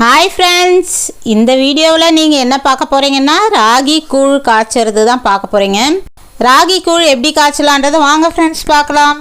Hi friends இந்த வீடியோவில் நீங்கள் என்ன பார்க்க போகிறீங்கன்னா ராகி கூழ் காய்ச்சறது தான் பார்க்க போகிறீங்க ராகி கூழ் எப்படி காய்ச்சலான்றதை வாங்க ஃப்ரெண்ட்ஸ் பார்க்கலாம்.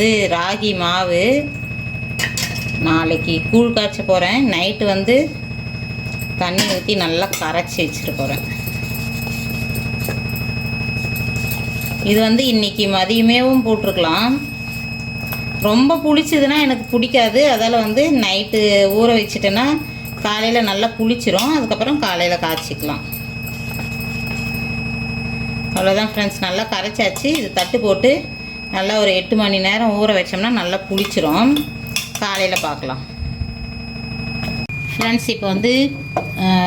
வந்து ராகி மாவு. நாளைக்கு கூழ் காய்ச்ச போகிறேன் நைட்டு வந்து தண்ணி ஊற்றி நல்லா கரைச்சி வச்சுட்டு போகிறேன் இது வந்து இன்றைக்கி மதியமேவும் போட்டிருக்கலாம். ரொம்ப புளிச்சதுன்னா எனக்கு பிடிக்காது. அதால் வந்து நைட்டு ஊற வச்சுட்டேன்னா காலையில் நல்லா புளிச்சிரும். அதுக்கப்புறம் காலையில் காய்ச்சிக்கலாம். அவ்வளோதான் ஃப்ரெண்ட்ஸ் நல்லா கரைச்சாச்சு. இது தட்டு போட்டு நல்லா ஒரு எட்டு மணி நேரம் ஊற வச்சோம்னா நல்லா புளிச்சிரும். காலையில் பார்க்கலாம். ஃப்ரெண்ட்ஸ் இப்போ வந்து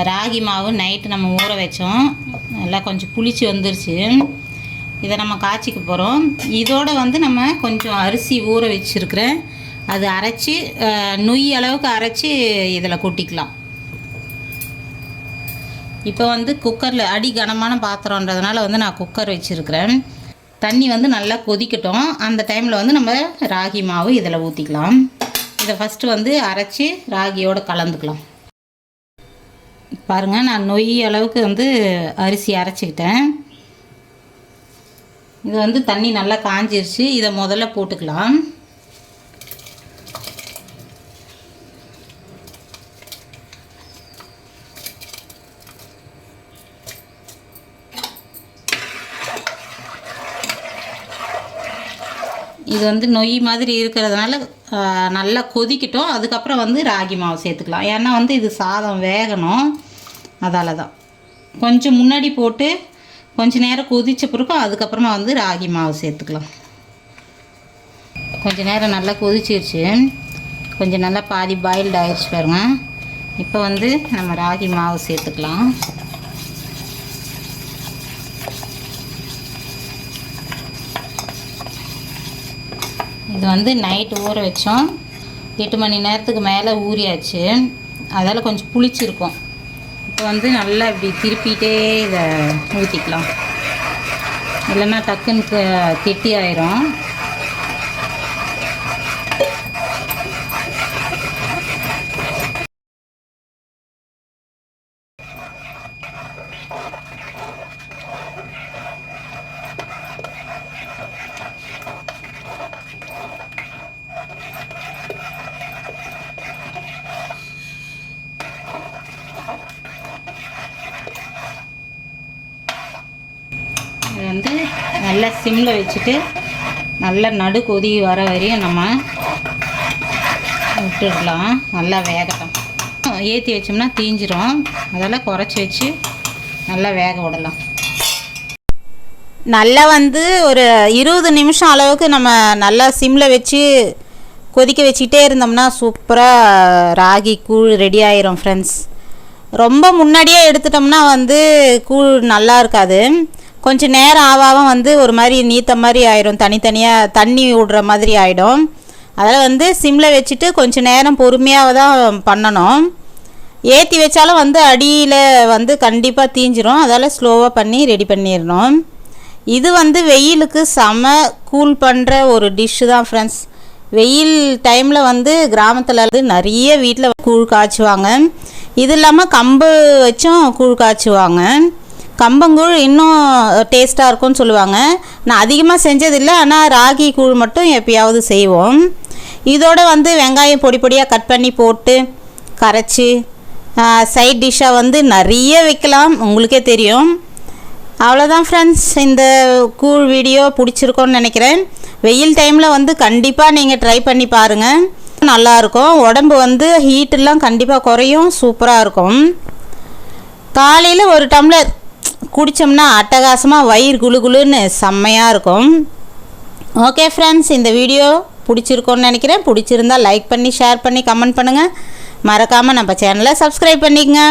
ராகி மாவு நைட்டு நம்ம ஊற வச்சோம். நல்லா கொஞ்சம் புளிச்சு வந்துருச்சு. இதை நம்ம காய்ச்சிக்க போகிறோம் இதோட வந்து நம்ம கொஞ்சம் அரிசி ஊற வச்சுருக்கிறேன் அது அரைச்சி அஹ், நொய் அளவுக்கு அரைச்சி இதில் கொட்டிக்கலாம். இப்போ வந்து குக்கரில் அடி கனமான பாத்திரன்றதுனால வந்து நான் குக்கர் வச்சுருக்கிறேன். தண்ணி வந்து நல்லா கொதிக்கட்டும். அந்த டைமில் வந்து நம்ம ராகி மாவு இதில் ஊற்றிக்கலாம் இதை ஃபஸ்ட்டு வந்து அரைச்சி ராகியோடு கலந்துக்கலாம். பாருங்கள் நான் நொய் அளவுக்கு வந்து அரிசி அரைச்சிக்கிட்டேன். இது வந்து தண்ணி நல்லா காஞ்சிருச்சு. இதை முதல்ல போட்டுக்கலாம். இது வந்து நொய் மாதிரி இருக்கிறதுனால நல்லா கொதிக்கட்டும். அதுக்கப்புறம் வந்து ராகி மாவு சேர்த்துக்கலாம். ஏன்னா வந்து இது சாதம் வேகணும். அதால தான் கொஞ்சம் முன்னாடி போட்டு கொஞ்சம் நேரம் கொதிச்ச பிறகு அதுக்கப்புறமா வந்து ராகி மாவு சேர்த்துக்கலாம். கொஞ்சம் நேரம் நல்லா கொதிச்சிருச்சு. கொஞ்சம் நல்லா பாதி பாயில்டு ஆயிடுச்சு பாருங்க. இப்போ வந்து நம்ம ராகி மாவு சேர்த்துக்கலாம். இது வந்து நைட்டு ஊற வச்சோம். எட்டு மணி நேரத்துக்கு மேலே ஊறியாச்சு. அதால் கொஞ்சம் புளிச்சிருக்கும். இப்போ வந்து நல்லா இப்படி திருப்பிட்டே இதை ஊற்றிக்கலாம் இல்லைன்னா டக்குன்னு க- கெட்டி ஆயிரும் வந்து நல்லா சிம்மில் வச்சுட்டு நல்லா நடு கொதி வர வரையும் நம்ம விட்டுடலாம். நல்லா வேகட்டும். ஏற்றி வச்சோம்னா தீஞ்சிரும். அதெல்லாம் குறைச்சி வச்சு நல்லா வேக விடலாம். நல்லா வந்து ஒரு இருபது நிமிஷம் அளவுக்கு நம்ம நல்லா சிம்மில் வச்சு கொதிக்க வச்சுக்கிட்டே இருந்தோம்னா சூப்பராக ராகி கூழ் ரெடி ஆயிரும் ஃப்ரெண்ட்ஸ் ரொம்ப முன்னாடியே எடுத்துட்டோம்னா வந்து கூழ் நல்லா இருக்காது. கொஞ்சம் நேரம் ஆவாவும் வந்து ஒரு மாதிரி நீத்த மாதிரி ஆயிடும் தனித்தனியாக தண்ணி விடுற மாதிரி ஆகிடும் அதில் வந்து சிம்மில் வச்சுட்டு கொஞ்சம் நேரம் பொறுமையாக தான் பண்ணணும். ஏற்றி வச்சாலும் வந்து அடியில் வந்து கண்டிப்பாக தீஞ்சிரும். அதால் ஸ்லோவாக பண்ணி ரெடி பண்ணிடணும் இது வந்து வெயிலுக்கு செம கூல் பண்ணுற ஒரு டிஷ்ஷு தான் ஃப்ரெண்ட்ஸ் வெயில் டைமில் வந்து கிராமத்தில் வந்து நிறைய வீட்டில் கூழ் காய்ச்சுவாங்க. இது இல்லாமல் கம்பு வச்சும் கூழ் காய்ச்சுவாங்க. கம்பங்கூழ் இன்னும் டேஸ்ட்டாக இருக்கும்னு சொல்லுவாங்க. நான் அதிகமாக செஞ்சதில்லை ஆனால் ராகி கூழ் மட்டும் எப்பயாவது செய்வோம். இதோடு வந்து வெங்காயம் பொடி பொடியாக கட் பண்ணி போட்டு கரைச்சி சைட் டிஷ்ஷாக வந்து நிறைய வைக்கலாம். உங்களுக்கே தெரியும். அவ்வளோதான் ஃப்ரெண்ட்ஸ் இந்த கூழ் வீடியோ பிடிச்சிருக்கோன்னு நினைக்கிறேன். வெயில் டைமில் வந்து கண்டிப்பாக நீங்கள் ட்ரை பண்ணி பாருங்கள் நல்லாயிருக்கும். உடம்பு வந்து ஹீட்டெல்லாம் கண்டிப்பாக குறையும். சூப்பராக இருக்கும். காலையில் ஒரு டம்ளர் குடித்தோம்னா அட்டகாசமாக வயிறு குளு குளுன்னு செம்மையாக இருக்கும். ஓகே ஃப்ரெண்ட்ஸ் இந்த வீடியோ பிடிச்சிருக்கோன்னு நினைக்கிறேன். பிடிச்சிருந்தா லைக் பண்ணி ஷேர் பண்ணி கமெண்ட் பண்ணுங்கள் மறக்காமல் நம்ம சேனலை சப்ஸ்கிரைப் பண்ணிக்கங்க.